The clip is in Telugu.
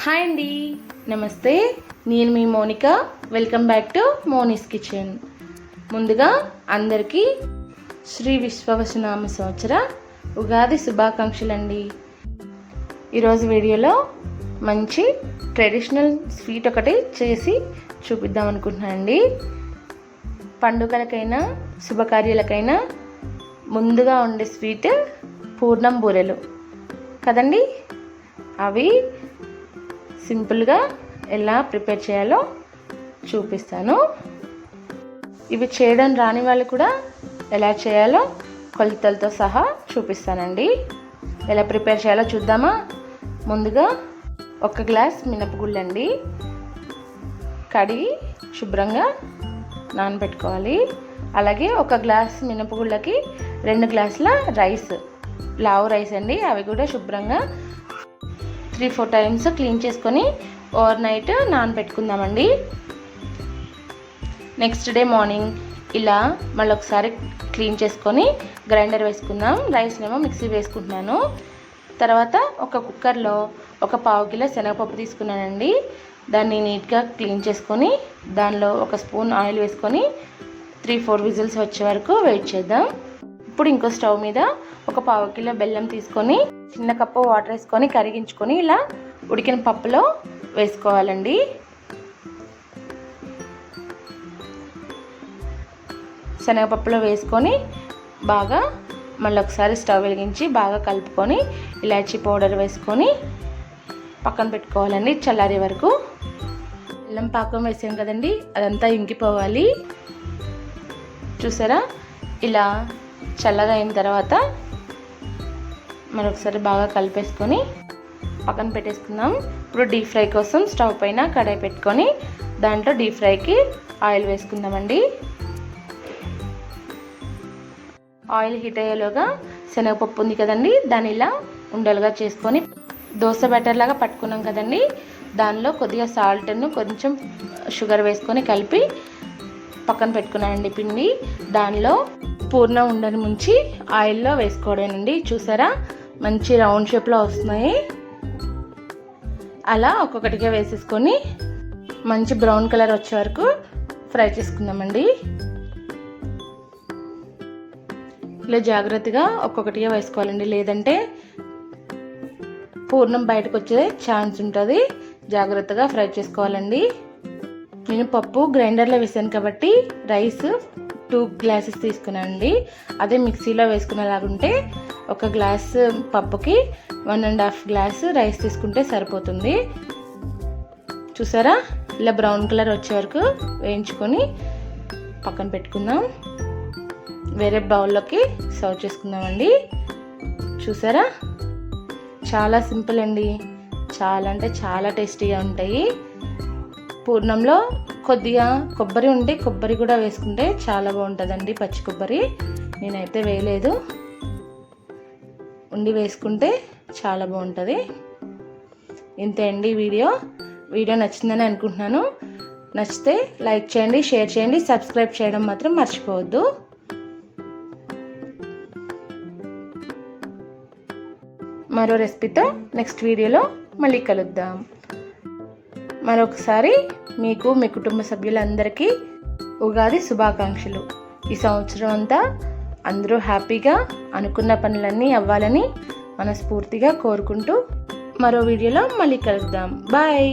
హాయ్ అండి. నమస్తే. నేను మీ Monika. Welcome back to Moni's kitchen. ముందుగా అందరికీ శ్రీ విశ్వవసనామ సంవత్సర ఉగాది శుభాకాంక్షలు అండి ఈరోజు వీడియోలో మంచి ట్రెడిషనల్ స్వీట్ ఒకటి చేసి చూపిద్దాం అనుకుంటున్నానండి. పండుగలకైనా శుభకార్యాలకైనా ముందుగా ఉండే స్వీట్ పూర్ణం బూరెలు. కదండి? అవి సింపుల్గా ఎలా ప్రిపేర్ చేయాలో చూపిస్తాను. ఇవి చేయడం రాని వాళ్ళు కూడా ఎలా చేయాలో కొలతలతో సహా చూపిస్తానండి. ఎలా ప్రిపేర్ చేయాలో చూద్దామా? ముందుగా ఒక గ్లాస్ మినపగుళ్ళండి. కడిగి శుభ్రంగా నానబెట్టుకోవాలి. అలాగే ఒక గ్లాస్ మినపగుళ్ళకి రెండు గ్లాసుల రైస్ లావు రైస్ అండి. అవి కూడా శుభ్రంగా త్రీ ఫోర్ టైమ్స్ క్లీన్ చేసుకొని ఓవర్ నైట్ నానబెట్టుకుందామండి. నెక్స్ట్ డే మార్నింగ్ ఇలా మళ్ళీ ఒకసారి క్లీన్ చేసుకొని గ్రైండర్ వేసుకుందాం. రైస్నేమో మిక్సీ వేసుకుంటున్నాను. తర్వాత ఒక కుక్కర్లో ఒక పావు కిలో శనగపప్పు తీసుకున్నానండి. దాన్ని నీట్గా క్లీన్ చేసుకొని దానిలో ఒక స్పూన్ ఆయిల్ వేసుకొని త్రీ ఫోర్ విజిల్స్ వచ్చే వరకు వెయిట్ చేద్దాం. ఇప్పుడు ఇంకో స్టవ్ మీద ఒక పావు కిలో బెల్లం తీసుకొని చిన్న కప్పు వాటర్ వేసుకొని కరిగించుకొని ఇలా ఉడికిన పప్పులో వేసుకోవాలండి. శనగపప్పులో వేసుకొని బాగా మళ్ళీ ఒకసారి స్టవ్ వెలిగించి బాగా కలుపుకొని ఇలాచీ పౌడర్ వేసుకొని పక్కన పెట్టుకోవాలండి చల్లారే వరకు. బెల్లం పాకం వేసాం కదండి అదంతా ఇంకిపోవాలి. చూసారా? ఇలా చల్లగా అయిన తర్వాత మరొకసారి బాగా కలిపేసుకొని పక్కన పెట్టేసుకుందాం. ఇప్పుడు డీప్ ఫ్రై కోసం స్టవ్ పైన కడాయి పెట్టుకొని దాంట్లో డీప్ ఫ్రైకి ఆయిల్ వేసుకుందామండి. ఆయిల్ హీట్ అయ్యేలోగా శనగపప్పు ఉంది కదండి దాన్ని ఇలా ఉండలుగా చేసుకొని దోశ బ్యాటర్ లాగా పట్టుకున్నాం కదండి. దానిలో కొద్దిగా సాల్ట్ను కొంచెం షుగర్ వేసుకొని కలిపి పక్కన పెట్టుకున్నానండి పిండి. దానిలో పూర్ణ ఉండని ముంచి ఆయిల్లో వేసుకోవడమేనండి. చూసారా? మంచి రౌండ్ షేప్లో వస్తున్నాయి. అలా ఒక్కొక్కటిగా వేసేసుకొని మంచి బ్రౌన్ కలర్ వచ్చే వరకు ఫ్రై చేసుకుందామండి. ఇలా జాగ్రత్తగా ఒక్కొక్కటిగా వేసుకోవాలండి. లేదంటే పూర్ణం బయటకు వచ్చే ఛాన్స్ ఉంటుంది. జాగ్రత్తగా ఫ్రై చేసుకోవాలండి. నేను పప్పు గ్రైండర్లో వేసాను కాబట్టి రైస్ టూ గ్లాసెస్ తీసుకున్నానండి అదే మిక్సీలో వేసుకునేలాగుంటే ఒక గ్లాస్ పప్పుకి one and half glass rice తీసుకుంటే సరిపోతుంది. చూసారా? ఇలా బ్రౌన్ కలర్ వచ్చే వరకు వేయించుకొని పక్కన పెట్టుకుందాం. వేరే బౌల్లోకి సర్వ్ చేసుకుందామండి. చూసారా? చాలా సింపుల్ అండి. చాలా అంటే చాలా టేస్టీగా ఉంటాయి. పూర్ణంలో కొద్దిగా కొబ్బరి ఉంటే కొబ్బరి కూడా వేసుకుంటే చాలా బాగుంటుందండి పచ్చి కొబ్బరి. నేనైతే వేయలేదు. ఉండి వేసుకుంటే చాలా బాగుంటుంది. ఇంతే అండి వీడియో. వీడియో నచ్చిందని అనుకుంటున్నాను. నచ్చితే లైక్ చేయండి షేర్ చేయండి సబ్స్క్రైబ్ చేయడం మాత్రం మర్చిపోవద్దు. మరో రెసిపీతో నెక్స్ట్ వీడియోలో మళ్ళీ కలుద్దాం. మరొకసారి మీకు మీ కుటుంబ సభ్యులందరికీ ఉగాది శుభాకాంక్షలు. ఈ సంవత్సరం అంతా అందరూ హ్యాపీగా అనుకున్న పనులన్నీ అవ్వాలని మనస్ఫూర్తిగా కోరుకుంటూ మరో వీడియోలో మళ్ళీ కలుద్దాం. బాయ్!